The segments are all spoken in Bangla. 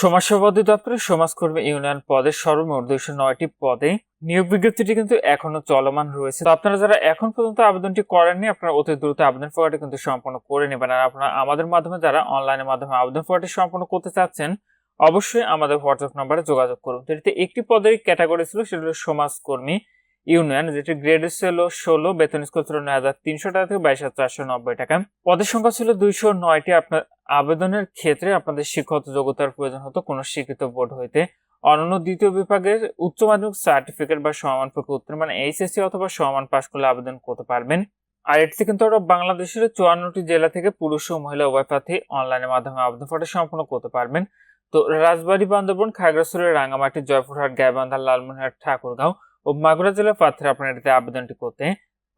সমাজসেবা দপ্তরে সমাজকর্মী ইউনিয়ন পদে সর্বমোট দুইশো নয়টি পদে নিয়োগ বিজ্ঞপ্তিটি কিন্তু এখনও চলমান রয়েছে। তো আপনারা যারা এখন পর্যন্ত আবেদনটি করেননি, আপনারা অতি দ্রুত আবেদন ফর্মটি কিন্তু সম্পন্ন করে নেবেন। আর আপনারা আমাদের মাধ্যমে যারা অনলাইনের মাধ্যমে আবেদন ফর্মটি সম্পন্ন করতে চাচ্ছেন, অবশ্যই আমাদের হোয়াটসঅ্যাপ নম্বরে যোগাযোগ করুন। তো একটি পদের ক্যাটাগরি ছিল, সেটা হলো সমাজকর্মী ইউনিয়ন যেটি গ্রেড ছিল ষোলো, বেতন স্কুল ছিল নয় হাজার তিনশো টাকা থেকে বাইশ হাজার চারশো নব্বই টাকা। পদের সংখ্যা ছিল দুইশো নয়টি। আপনার আবেদনের ক্ষেত্রে আপনাদের শিক্ষাগত যোগ্যতার প্রয়োজন হতো কোনো স্বীকৃত বোর্ড হইতে। অনন্য দ্বিতীয় বিভাগের উচ্চ মাধ্যমিক সার্টিফিকেট বা সমান পক্ষে উত্তর মানে এইচএসসি অথবা সমান পাশ করলে আবেদন করতে পারবেন। আর এটি কিন্তু বাংলাদেশের চুয়ান্নটি জেলা থেকে পুরুষ ও মহিলা উভয় প্রার্থী অনলাইনের মাধ্যমে আবেদন ফটো সম্পন্ন করতে পারবেন। তো রাজবাড়ী, বান্দরবন, খাগড়াছড়ি, রাঙ্গামাটি, জয়পুরহাট, গাইবান্ধা, লালমনিরহাট, ঠাকুরগাঁও ও মাগুরা জেলার প্রার্থীরা আপনারা এটিতে আবেদনটি করতে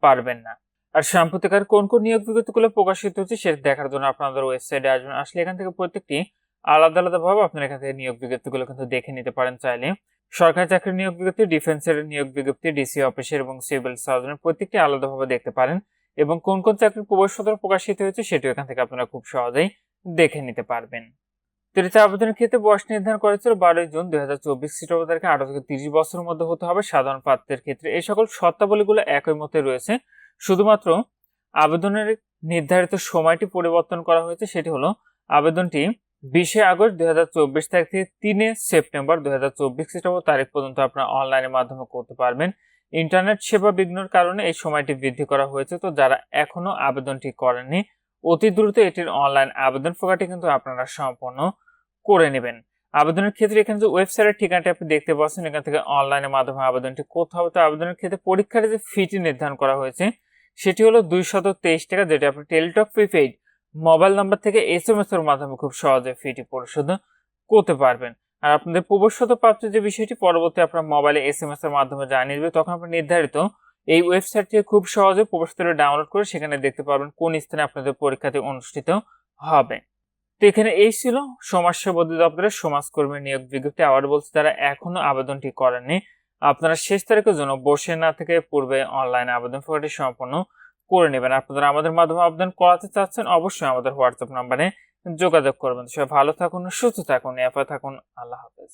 পারবেন না। আর সাম্প্রতিকার কোন কোন নিয়োগ বিজ্ঞপ্তিগুলো প্রকাশিত হচ্ছে সেটা দেখার জন্য আপনাদের ওয়েবসাইটে আসবেন। আসলে এখান থেকে প্রত্যেকটি আলাদা আলাদা ভাবে আপনারা এখান থেকে নিয়োগ বিজ্ঞপ্তিগুলো কিন্তু দেখে নিতে পারেন চাইলে। সরকারি চাকরির নিয়োগ বিজ্ঞপ্তি, ডিফেন্সের নিয়োগ বিজ্ঞপ্তি, ডিসি অফিসের এবং সিভিল সার্জনের প্রত্যেকটি আলাদাভাবে দেখতে পারেন এবং কোন কোন চাকরির প্রবেশপত্র প্রকাশিত হয়েছে সেটিও এখান থেকে আপনারা খুব সহজেই দেখে নিতে পারবেন। তৃতীয় আবেদনের ক্ষেত্রে বয়স নির্ধারণ করা হয়েছিল বারোই জুন দুই হাজার চব্বিশ খ্রিস্টাব্দ তারিখে আঠারো থেকে তিরিশ বছরের মধ্যে হতে হবে। সাধারণ পাত্রের ক্ষেত্রে এই সকল শর্তাবলীগুলো একই মতে রয়েছে। শুধুমাত্র আবেদনের নির্ধারিত সময়টি পরিবর্তন করা হয়েছে, সেটি হলো আবেদনটি বিশে আগস্ট দুই হাজার চব্বিশ তারিখ থেকে তিনে সেপ্টেম্বর দুই হাজার চব্বিশ খ্রিস্টাব্দ তারিখ পর্যন্ত আপনারা অনলাইনের মাধ্যমে করতে পারবেন। ইন্টারনেট সেবা বিঘ্নর কারণে এই সময়টি বৃদ্ধি করা হয়েছে। তো যারা এখনও আবেদনটি করেননি অতি দ্রুত এটির অনলাইন আবেদন প্রকারটি কিন্তু আপনারা সম্পন্ন করে নেবেন। আবেদনের ক্ষেত্রে এখানে যে ওয়েবসাইটের ঠিকানাটি আপনি দেখতে পাচ্ছেন, এখান থেকে অনলাইনের মাধ্যমে আবেদনটি করতে হবে। তো আবেদনের ক্ষেত্রে পরীক্ষার যে ফিটি নির্ধারণ করা হয়েছে, সেটি হলো দুইশত তেইশ টাকা, যেটা আপনি টেলিটক প্রিপেইড মোবাইল নাম্বার থেকে এস এম এস এর মাধ্যমে খুব সহজে ফিটি পরিশোধ করতে পারবেন। আর আপনাদের প্রবেশত প্রাপ্ত যে বিষয়টি, পরবর্তী আপনার মোবাইলে এস এম এস এর মাধ্যমে জানিয়ে দেবে, তখন আপনি নির্ধারিত এই ওয়েবসাইট থেকে খুব সহজে প্রবেশপত্র ডাউনলোড করে সেখানে দেখতে পারবেন কোন স্থানে আপনাদের পরীক্ষাটি অনুষ্ঠিত হবে। তো এখানে এই ছিল সমাজসেবা দপ্তরের সমাজকর্মী নিয়োগ বিজ্ঞপ্তি। আবার বলছি তারা এখনও আবেদনটি করেননি, আপনারা শেষ তারিখের জন্য বসে না থেকে পূর্বে অনলাইন আবেদন ফর্মটি সম্পন্ন করে নেবেন। আপনারা আমাদের মাধ্যমে আবেদন করাতে চাচ্ছেন, অবশ্যই আমাদের হোয়াটসঅ্যাপ নাম্বারে যোগাযোগ করবেন। সবাই ভালো থাকুন, সুস্থ থাকুন এফা থাকুন। আল্লাহ হাফেজ।